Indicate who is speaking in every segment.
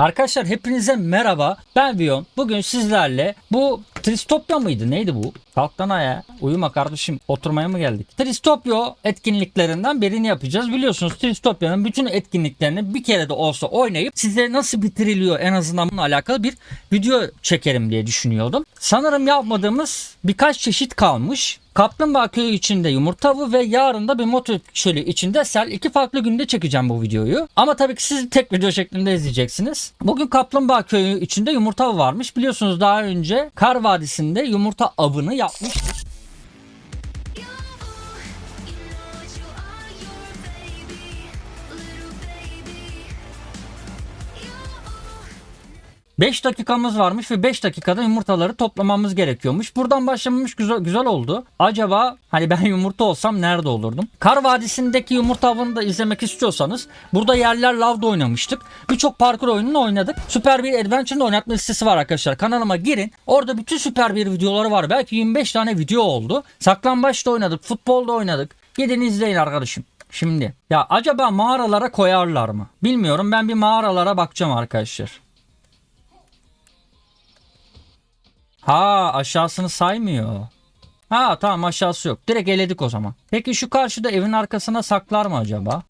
Speaker 1: Arkadaşlar hepinize merhaba. Ben Viyon. Bugün sizlerle bu Tristopya mıydı? Neydi bu? Kalk lan ayağa. Uyuma kardeşim. Oturmaya mı geldik? Tristopya etkinliklerinden birini yapacağız. Biliyorsunuz Tristopya'nın bütün etkinliklerini bir kere de olsa oynayıp size nasıl bitiriliyor en azından bununla alakalı bir video çekerim diye düşünüyordum. Sanırım yapmadığımız birkaç çeşit kalmış. Kaplumbağa köyü içinde yumurta avı ve yarın da bir motor çölü içinde sel. iki farklı günde çekeceğim bu videoyu. Ama tabii ki siz tek video şeklinde izleyeceksiniz. Bugün Kaplumbağa köyü içinde yumurta avı varmış. Biliyorsunuz daha önce Kar Vadisi'nde yumurta avını yapmıştık. 5 dakikamız varmış ve 5 dakikada yumurtaları toplamamız gerekiyormuş. Buradan başlamamış güzel, güzel oldu. Acaba hani ben yumurta olsam nerede olurdum? Kar Vadisi'ndeki yumurta avını da izlemek istiyorsanız burada yerler lavda oynamıştık. Birçok parkur oyununu oynadık. Süper bir Adventure'ın oynatma listesi var arkadaşlar. Kanalıma girin. Orada bütün süper bir videoları var. Belki 25 tane video oldu. Saklambaçta oynadık. Futbolda oynadık. Gidin izleyin arkadaşım. Şimdi ya acaba mağaralara koyarlar mı? Bilmiyorum ben bir mağaralara bakacağım arkadaşlar. Ha aşağısını saymıyor. Ha tamam aşağısı yok. Direkt eledik o zaman. Peki şu karşıda evin arkasına saklar mı acaba?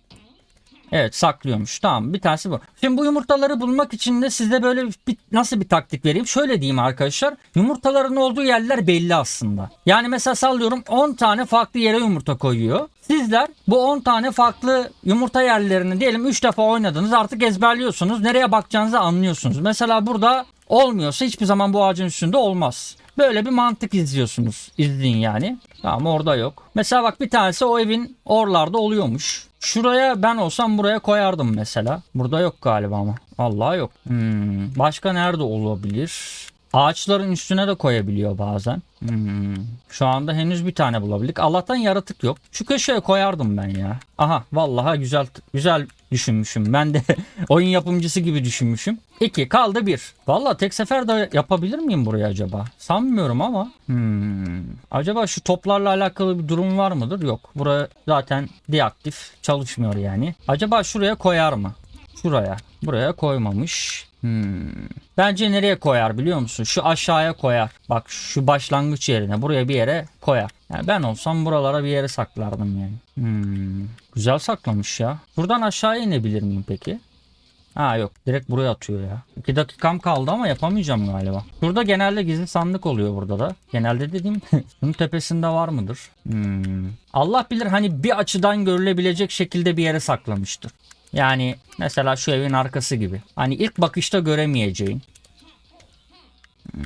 Speaker 1: Evet saklıyormuş. Tamam bir tanesi bu. Şimdi bu yumurtaları bulmak için de size böyle bir, nasıl bir taktik vereyim? Şöyle diyeyim arkadaşlar. Yumurtaların olduğu yerler belli aslında. Yani mesela sallıyorum 10 tane farklı yere yumurta koyuyor. Sizler bu 10 tane farklı yumurta yerlerini diyelim 3 defa oynadınız artık ezberliyorsunuz. Nereye bakacağınızı anlıyorsunuz. Mesela burada olmuyorsa hiçbir zaman bu ağacın üstünde olmaz. Böyle bir mantık izliyorsunuz. İzleyin yani. Tamam orada yok. Mesela bak bir tanesi o evin oralarda oluyormuş. Şuraya ben olsam buraya koyardım mesela. Burada yok galiba ama. Vallahi yok. Hmm, Başka nerede olabilir? Ağaçların üstüne de koyabiliyor bazen. Hmm, Şu anda henüz bir tane bulabildik. Allah'tan yaratık yok. Şu köşeye koyardım ben ya. Aha vallahi güzel güzel düşünmüşüm. Ben de oyun yapımcısı gibi düşünmüşüm. 2 kaldı 1. Vallahi tek seferde yapabilir miyim burayı acaba? Sanmıyorum ama. Hmm. Acaba şu toplarla alakalı bir durum var mıdır? Yok. Buraya zaten deaktif çalışmıyor yani. Acaba şuraya koyar mı? Şuraya. Buraya koymamış. Hmm. Bence nereye koyar biliyor musun? Şu aşağıya koyar. Bak şu başlangıç yerine buraya bir yere koyar. Yani ben olsam buralara bir yere saklardım yani. Hmm. Güzel saklamış ya. Buradan aşağıya inebilir miyim peki? Ha yok direkt buraya atıyor ya. 2 dakikam kaldı ama yapamayacağım galiba. Burada genelde gizli sandık oluyor burada da. Genelde dediğim bunun tepesinde var mıdır? Hmm. Allah bilir hani bir açıdan görülebilecek şekilde bir yere saklamıştır. Yani mesela şu evin arkası gibi. Hani ilk bakışta göremeyeceğin. Hmm.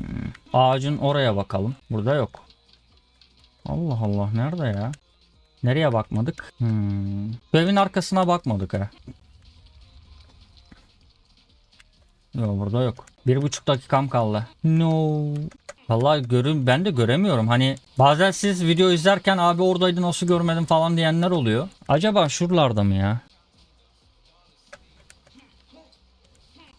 Speaker 1: Ağacın oraya bakalım. Burada yok. Allah Allah nerede ya? Nereye bakmadık? Hmm. Bu evin arkasına bakmadık ha. Yok burada yok. Bir buçuk dakikam kaldı. No. Vallahi görün ben de göremiyorum. Hani bazen siz video izlerken abi oradaydı nasıl görmedim falan diyenler oluyor. Acaba şuralarda mı ya?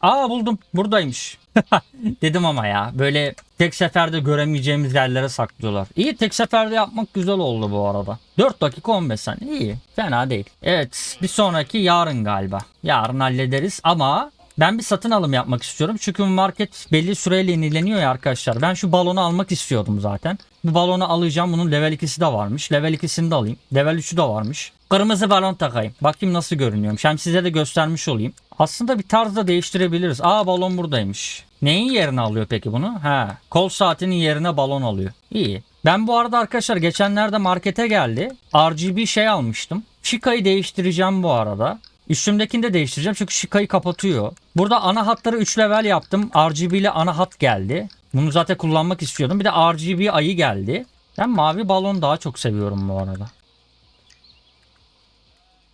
Speaker 1: Aa buldum. Buradaymış. Dedim ama ya böyle tek seferde göremeyeceğimiz yerlere saklıyorlar. İyi tek seferde yapmak güzel oldu bu arada. 4 dakika 15 saniye iyi. Fena değil. Evet bir sonraki yarın galiba. Yarın hallederiz ama ben bir satın alım yapmak istiyorum. Çünkü market belli süreyle yenileniyor ya arkadaşlar. Ben şu balonu almak istiyordum zaten. Bu balonu alacağım. Bunun level 2'si de varmış. Level 2'sini de alayım. Level 3'ü de varmış. Kırmızı balon takayım. Bakayım nasıl görünüyorum. Hem size de göstermiş olayım. Aslında bir tarzda değiştirebiliriz. Aa balon buradaymış. Neyin yerine alıyor peki bunu? Ha, kol saatinin yerine balon alıyor. İyi. Ben bu arada arkadaşlar geçenlerde markete geldi. RGB şey almıştım. Shika'yı değiştireceğim bu arada. Üstümdekini de değiştireceğim çünkü Shika'yı kapatıyor. Burada ana hatları 3 level yaptım. RGB ile ana hat geldi. Bunu zaten kullanmak istiyordum. Bir de RGB ayı geldi. Ben mavi balon daha çok seviyorum bu arada.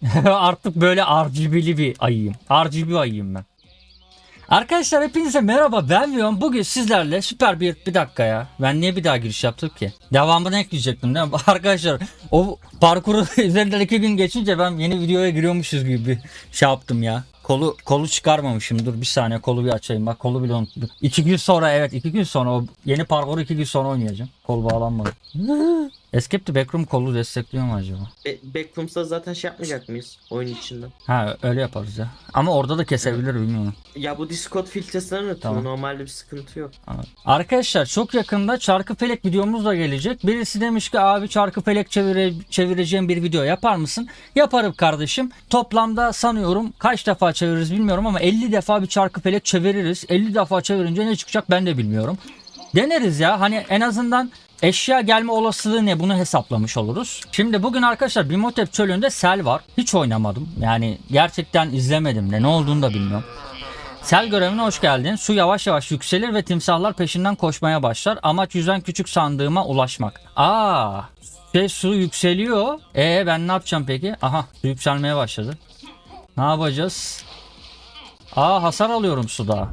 Speaker 1: Artık böyle RGB'li bir ayıyım. RGB ayıyım ben. Arkadaşlar hepinize merhaba ben Viyon. Bugün sizlerle süper bir bir dakika ya. Ben niye bir daha giriş yaptım ki? Devamını ekleyecektim değil mi? Arkadaşlar o parkuru üzerinden iki gün geçince ben yeni videoya giriyormuşuz gibi bir şey yaptım ya. Kolu kolu çıkarmamışım. Dur bir saniye kolu bir açayım. Bak kolu bile unuttum. İki gün sonra evet iki gün sonra o yeni parkuru iki gün sonra oynayacağım. Kol bağlanmadı. Escape the Backroom kolu destekliyor mu acaba?
Speaker 2: Be Backrooms'da zaten şey yapmayacak mıyız oyun içinden?
Speaker 1: Ha öyle yaparız ya. Ama orada da kesebilir bilmiyorum.
Speaker 2: Ya bu Discord filtresinden ötürü
Speaker 1: Tamam.
Speaker 2: normalde bir sıkıntı yok.
Speaker 1: Arkadaşlar çok yakında çarkı felek videomuz da gelecek. Birisi demiş ki abi çarkı felek çevire, çevireceğim bir video yapar mısın? Yaparım kardeşim. Toplamda sanıyorum kaç defa çeviririz bilmiyorum ama 50 defa bir çarkı felek çeviririz. 50 defa çevirince ne çıkacak ben de bilmiyorum. Deneriz ya hani en azından eşya gelme olasılığı ne bunu hesaplamış oluruz. Şimdi bugün arkadaşlar Bimotep çölünde sel var. Hiç oynamadım. Yani gerçekten izlemedim de ne olduğunu da bilmiyorum. Sel görevine hoş geldin. Su yavaş yavaş yükselir ve timsahlar peşinden koşmaya başlar. Amaç yüzen küçük sandığıma ulaşmak. Aa, şey su yükseliyor. E ben ne yapacağım peki? Aha su yükselmeye başladı. Ne yapacağız? Aa hasar alıyorum suda.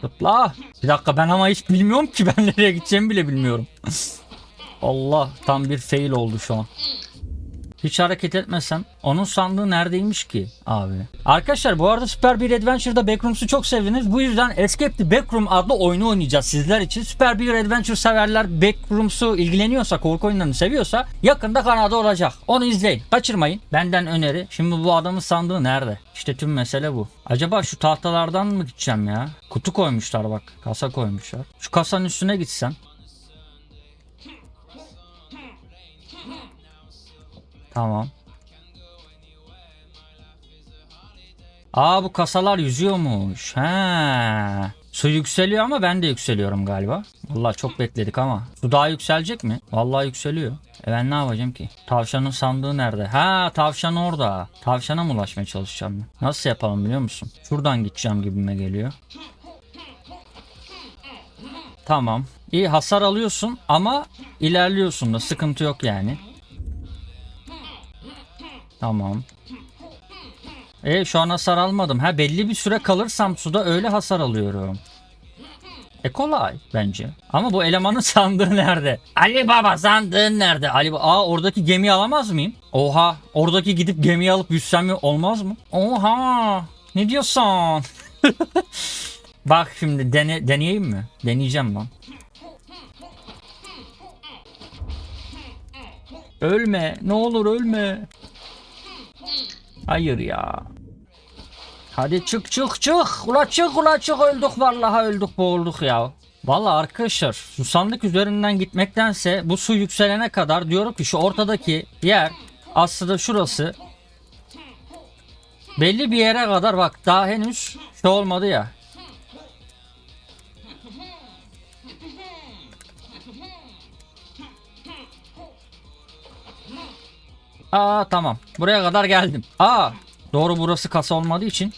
Speaker 1: Zıpla. Bir dakika ben ama hiç bilmiyorum ki ben nereye gideceğimi bile bilmiyorum. Allah tam bir fail oldu şu an. Hiç hareket etmesem onun sandığı neredeymiş ki abi? Arkadaşlar bu arada Super bir Adventure'da Backrooms'u çok sevdiniz. Bu yüzden Escape the Backroom adlı oyunu oynayacağız sizler için. Super bir Adventure severler Backrooms'u ilgileniyorsa, korku oyunlarını seviyorsa yakında kanalda olacak. Onu izleyin. Kaçırmayın. Benden öneri. Şimdi bu adamın sandığı nerede? İşte tüm mesele bu. Acaba şu tahtalardan mı gideceğim ya? Kutu koymuşlar bak. Kasa koymuşlar. Şu kasanın üstüne gitsem. Tamam. Aa bu kasalar yüzüyormuş. He. Su yükseliyor ama ben de yükseliyorum galiba. Vallahi çok bekledik ama. Su daha yükselecek mi? Vallahi yükseliyor. E ben ne yapacağım ki? Tavşanın sandığı nerede? Ha tavşan orada. Tavşana mı ulaşmaya çalışacağım ben? Nasıl yapalım biliyor musun? Şuradan gideceğim gibime geliyor. Tamam. İyi hasar alıyorsun ama ilerliyorsun da sıkıntı yok yani. Tamam. E şu an hasar almadım. Ha belli bir süre kalırsam suda öyle hasar alıyorum. E kolay bence. Ama bu elemanın sandığı nerede? Ali Baba sandığın nerede? Ali Baba. Aa oradaki gemiyi alamaz mıyım? Oha. Oradaki gidip gemiyi alıp yüzsem olmaz mı? Oha. Ne diyorsun? Bak şimdi dene, deneyeyim mi? Deneyeceğim lan. Ölme. Ne olur ölme. Hayır ya. Hadi çık çık çık. Ula çık ula çık öldük vallahi öldük boğulduk ya. Vallahi arkadaşlar şu sandık üzerinden gitmektense bu su yükselene kadar diyorum ki şu ortadaki yer aslında şurası belli bir yere kadar bak daha henüz şey olmadı ya. Aa tamam. Buraya kadar geldim. Aa doğru burası kasa olmadığı için.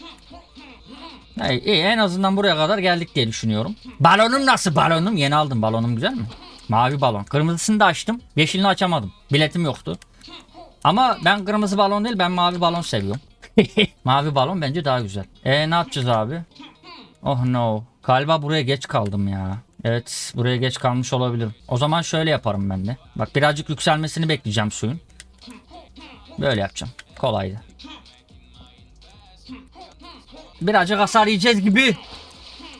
Speaker 1: İyi, iyi en azından buraya kadar geldik diye düşünüyorum. Balonum nasıl balonum? Yeni aldım balonum güzel mi? Mavi balon. Kırmızısını da açtım. Yeşilini açamadım. Biletim yoktu. Ama ben kırmızı balon değil ben mavi balon seviyorum. mavi balon bence daha güzel. E ne yapacağız abi? Oh no. Galiba buraya geç kaldım ya. Evet buraya geç kalmış olabilirim. O zaman şöyle yaparım ben de. Bak birazcık yükselmesini bekleyeceğim suyun. Böyle yapacağım. Kolaydı. Birazcık hasar yiyeceğiz gibi.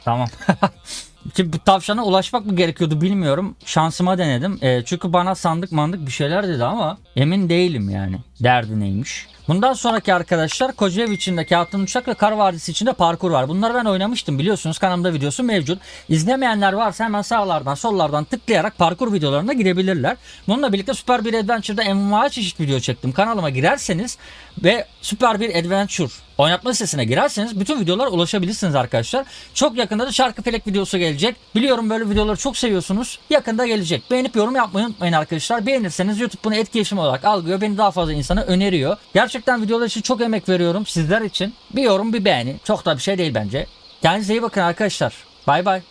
Speaker 1: Tamam. Şimdi bu tavşana ulaşmak mı gerekiyordu bilmiyorum. Şansıma denedim. E, çünkü bana sandık mandık bir şeyler dedi ama emin değilim yani. Derdi neymiş. Bundan sonraki arkadaşlar Kocaev içindeki Altın Uçak ve Kar Vadisi içinde parkur var. Bunları ben oynamıştım biliyorsunuz kanalımda videosu mevcut. İzlemeyenler varsa hemen sağlardan sollardan tıklayarak parkur videolarına girebilirler. Bununla birlikte Süper bir Adventure'da envai çeşit video çektim. Kanalıma girerseniz ve Süper bir Adventure oynatma sitesine girerseniz bütün videolara ulaşabilirsiniz arkadaşlar. Çok yakında da şarkı felek videosu gelecek. Biliyorum böyle videoları çok seviyorsunuz. Yakında gelecek. Beğenip yorum yapmayı unutmayın arkadaşlar. Beğenirseniz YouTube bunu etkileşim olarak algılıyor. Beni daha fazla insana öneriyor. Gerçekten videolar için çok emek veriyorum sizler için. Bir yorum bir beğeni. Çok da bir şey değil bence. Kendinize iyi bakın arkadaşlar. Bay bay.